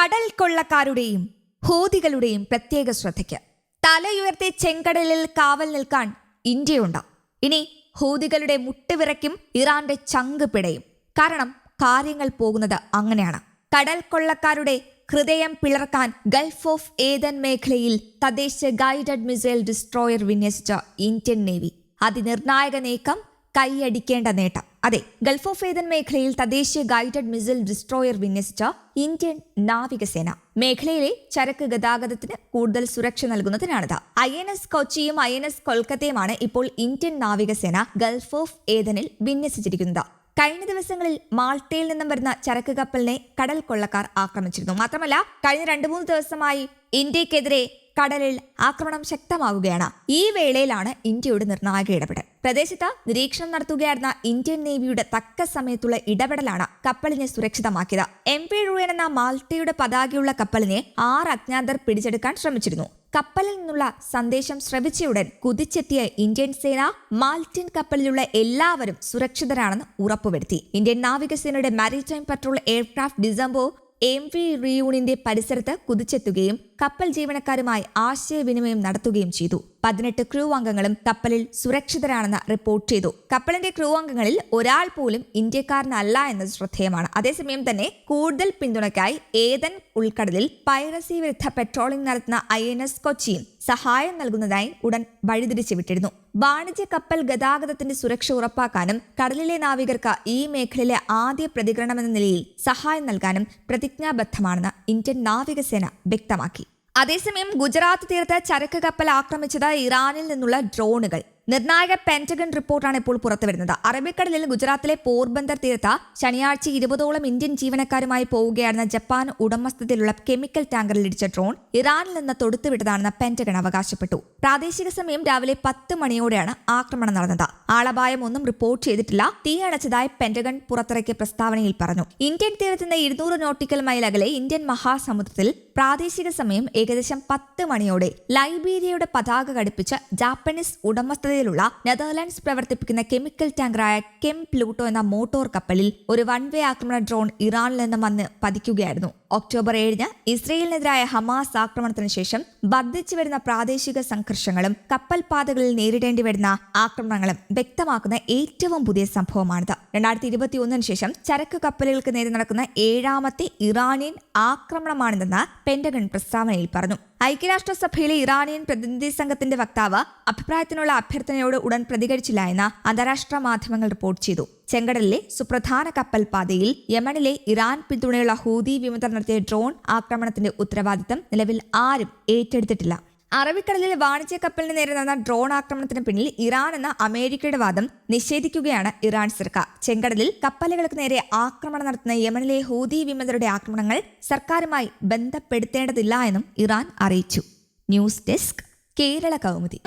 കടൽ കൊള്ളക്കാരുടെയും ഹൂതികളുടെയും പ്രത്യേക ശ്രദ്ധയ്ക്ക്. തലയുയർത്തി ചെങ്കടലിൽ കാവൽ നിൽക്കാൻ ഇന്ത്യയുണ്ട്. ഇനി ഹൂതികളുടെ മുട്ടുവിറയ്ക്കും ഇറാന്റെ ചങ്ക് പിടയും. കാരണം കാര്യങ്ങൾ പോകുന്നത് അങ്ങനെയാണ്. കടൽ കൊള്ളക്കാരുടെ ഹൃദയം പിളർക്കാൻ ഗൾഫ് ഓഫ് ഏതൻ മേഖലയിൽ തദ്ദേശ ഗൈഡഡ് മിസൈൽ ഡിസ്ട്രോയർ വിന്യസിച്ച ഇന്ത്യൻ നേവി. അതിനിർണായക നീക്കം കൈയടിക്കേണ്ട നേട്ടം. അതെ ഗൾഫ് ഓഫ് ഏതൻ മേഖലയിൽ തദ്ദേശീയ ഗൈഡഡ് മിസൈൽ ഡിസ്ട്രോയർ വിന്യസിച്ച ഇന്ത്യൻ നാവികസേന. മേഖലയിലെ ചരക്ക് ഗതാഗതത്തിന് കൂടുതൽ സുരക്ഷ നൽകുന്നതിനാണിത്. ഐ എൻ എസ് കൊച്ചിയും ഐ എൻ എസ് കൊൽക്കത്തയുമാണ് ഇപ്പോൾ ഇന്ത്യൻ നാവികസേന ഗൾഫ് ഓഫ് ഏതനിൽ വിന്യസിച്ചിരിക്കുന്നത്. കഴിഞ്ഞ ദിവസങ്ങളിൽ മാൾട്ടയിൽ നിന്നും വരുന്ന ചരക്ക് കപ്പലിനെ കടൽ കൊള്ളക്കാർ ആക്രമിച്ചിരുന്നു. മാത്രമല്ല കഴിഞ്ഞ രണ്ടു മൂന്ന് ദിവസമായി ഇന്ത്യക്കെതിരെ കടലിൽ ആക്രമണം ശക്തമാവുകയാണ്. ഈ വേളയിലാണ് ഇന്ത്യയുടെ നിർണായക ഇടപെടൽ. പ്രദേശത്ത് നിരീക്ഷണം നടത്തുകയായിരുന്ന ഇന്ത്യൻ നേവിയുടെ തക്ക സമയത്തുള്ള ഇടപെടലാണ് കപ്പലിനെ സുരക്ഷിതമാക്കിയത്. എം പി റുയൻ എന്ന മാൾട്ടയുടെ പതാകയുള്ള കപ്പലിനെ ആറ് അജ്ഞാതർ പിടിച്ചെടുക്കാൻ ശ്രമിച്ചിരുന്നു. കപ്പലിൽ നിന്നുള്ള സന്ദേശം ശ്രവിച്ചയുടൻ കുതിച്ചെത്തിയ ഇന്ത്യൻ സേന മാൾട്ടിൻ കപ്പലിലുള്ള എല്ലാവരും സുരക്ഷിതരാണെന്ന് ഉറപ്പുവരുത്തി. ഇന്ത്യൻ നാവികസേനയുടെ മാരിടൈം പട്രോൾ എയർക്രാഫ്റ്റ് ഡിസംബോ എം വി റിയൂണിന്റെ പരിസരത്ത് കുതിച്ചെത്തുകയും കപ്പൽ ജീവനക്കാരുമായി ആശയവിനിമയം നടത്തുകയും ചെയ്തു. പതിനെട്ട് ക്രൂ അംഗങ്ങളും കപ്പലിൽ സുരക്ഷിതരാണെന്ന് റിപ്പോർട്ട് ചെയ്തു. കപ്പലിന്റെ ക്രൂ അംഗങ്ങളിൽ ഒരാൾ പോലും ഇന്ത്യക്കാരനല്ല എന്നത് ശ്രദ്ധേയമാണ്. അതേസമയം തന്നെ കൂടുതൽ പിന്തുണയ്ക്കായി ഏതൻ ഉൾക്കടലിൽ പൈറസി വിരുദ്ധ പെട്രോളിംഗ് നടത്തുന്ന ഐ എൻ എസ് കൊച്ചിയും സഹായം നൽകുന്നതായി ഉടൻ വഴിതിരിച്ചു വിട്ടിരുന്നു. വാണിജ്യ കപ്പൽ ഗതാഗതത്തിന്റെ സുരക്ഷ ഉറപ്പാക്കാനും കടലിലെ നാവികർക്ക് ഈ മേഖലയിലെ ആദ്യ പ്രതികരണമെന്ന നിലയിൽ സഹായം നൽകാനും പ്രതിജ്ഞാബദ്ധമാണെന്ന് ഇന്ത്യൻ നാവികസേന വ്യക്തമാക്കി. അതേസമയം ഗുജറാത്ത് തീരത്ത് ചരക്ക് കപ്പൽ ആക്രമിച്ചത് ഇറാനിൽ നിന്നുള്ള ഡ്രോണുകൾ. നിർണായക പെന്റഗൺ റിപ്പോർട്ടാണ് ഇപ്പോൾ പുറത്തുവരുന്നത് അറബിക്കടലിൽ ഗുജറാത്തിലെ പോർബന്ദർ തീരത്ത് ശനിയാഴ്ച ഇരുപതോളം ഇന്ത്യൻ ജീവനക്കാരുമായി പോവുകയായിരുന്ന ജപ്പാൻ ഉടമസ്ഥതയിലുള്ള കെമിക്കൽ ടാങ്കറിൽ ഇടിച്ച ഡ്രോൺ ഇറാനിൽ നിന്ന് തൊടുത്തുവിട്ടതാണെന്ന് പെന്റഗൺ അവകാശപ്പെട്ടു. പ്രാദേശിക സമയം രാവിലെ പത്ത് മണിയോടെയാണ് ആക്രമണം നടന്നത്. ആളപായം ഒന്നും റിപ്പോർട്ട് ചെയ്തിട്ടില്ല. തീ അണച്ചതായി പെന്റഗൺ പുറത്തിറക്കിയ പ്രസ്താവനയിൽ പറഞ്ഞു. ഇന്ത്യൻ തീരത്ത് നിന്ന് ഇരുന്നൂറ് നോട്ടിക്കൽ മൈൽ അകലെ ഇന്ത്യൻ മഹാസമുദ്രത്തിൽ പ്രാദേശിക സമയം ഏകദേശം പത്ത് മണിയോടെ ലൈബീരിയയുടെ പതാക ഘടിപ്പിച്ച ജാപ്പനീസ് ഉടമസ്ഥതയിലുള്ള നെതർലാൻഡ്സ് പ്രവർത്തിപ്പിക്കുന്ന കെമിക്കൽ ടാങ്കറായ കെം പ്ലൂട്ടോ എന്ന മോട്ടോർ കപ്പലിൽ ഒരു വൺ വേ ആക്രമണ ഡ്രോൺ ഇറാനിൽ നിന്ന് വന്ന് പതിക്കുകയായിരുന്നു. ഒക്ടോബർ ഏഴിന് ഇസ്രയേലിനെതിരായ ഹമാസ് ആക്രമണത്തിന് ശേഷം വർദ്ധിച്ചു വരുന്ന പ്രാദേശിക സംഘർഷങ്ങളും കപ്പൽപാതകളിൽ നേരിടേണ്ടി വരുന്ന ആക്രമണങ്ങളും വ്യക്തമാക്കുന്ന ഏറ്റവും പുതിയ സംഭവമാണിത്. രണ്ടായിരത്തി ഇരുപത്തി ഒന്നിന് ശേഷം ചരക്ക് കപ്പലുകൾക്ക് നേരെ നടക്കുന്ന ഏഴാമത്തെ ഇറാനിയൻ ആക്രമണമാണിതെന്ന് പെന്റഗൺ പ്രസ്താവനയിൽ പറഞ്ഞു. ഐക്യരാഷ്ട്രസഭയിലെ ഇറാനിയൻ പ്രതിനിധി സംഘത്തിന്റെ വക്താവ് അഭിപ്രായത്തിനുള്ള അഭ്യർത്ഥനയോട് ഉടൻ പ്രതികരിച്ചില്ല എന്ന് അന്താരാഷ്ട്ര മാധ്യമങ്ങൾ റിപ്പോർട്ട് ചെയ്തു. ചെങ്കടലിലെ സുപ്രധാന കപ്പൽ പാതയിൽ യമനിലെ ഇറാൻ പിന്തുണയുള്ള ഹൂതി വിമതർ നടത്തിയ ഡ്രോൺ ആക്രമണത്തിന്റെ ഉത്തരവാദിത്തം നിലവിൽ ആരും ഏറ്റെടുത്തിട്ടില്ല. അറബിക്കടലിൽ വാണിജ്യ കപ്പലിന് നേരെ നടന്ന ഡ്രോൺ ആക്രമണത്തിന് പിന്നിൽ ഇറാൻ എന്ന അമേരിക്കയുടെ വാദം നിഷേധിക്കുകയാണ് ഇറാൻ സർക്കാർ. ചെങ്കടലിൽ കപ്പലുകൾക്ക് നേരെ ആക്രമണം നടത്തുന്ന യമനിലെ ഹൂതി വിമതരുടെ ആക്രമണങ്ങൾ സർക്കാരുമായി ബന്ധപ്പെടുത്തേണ്ടതില്ല എന്നും ഇറാൻ അറിയിച്ചു. News desk Kerala Kaumudi.